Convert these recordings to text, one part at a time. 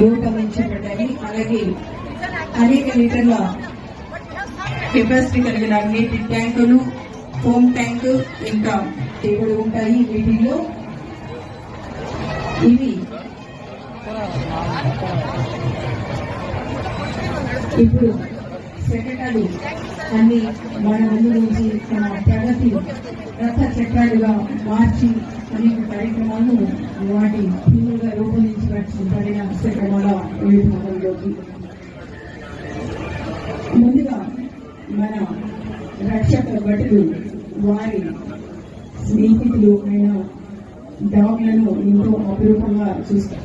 రూపొందించబడ్డాయి. అలాగే అనేక లీటర్ల కెపాసిటీ కలిగిన నీటి ట్యాంకులు హోమ్ ట్యాంక్ ఇంకా టేబుల్ ఉంటాయి. వీటిల్లో ఇవి ఇప్పుడు శకటాలు అన్ని మన ముందు నుంచి తన ప్రగతి రథ చక్రాలుగా మార్చి అనేక కార్యక్రమాలను వాటి థీములుగా రూపొందించబడిన విభాగంలోకి. ముందుగా మన రక్షక భటులు వారి స్నేహితులు అయిన డాగ్లను ఎంతో అపురూపంగా చూస్తారు.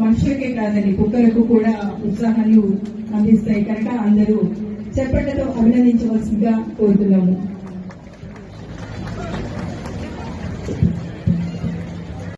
మనుషులకే కాదండి కుక్కలకు కూడా ఉత్సాహాన్ని అందిస్తాయి. కనుక అందరూ చెప్పటతో అభినందించవలసిందిగా కోరుతున్నాము.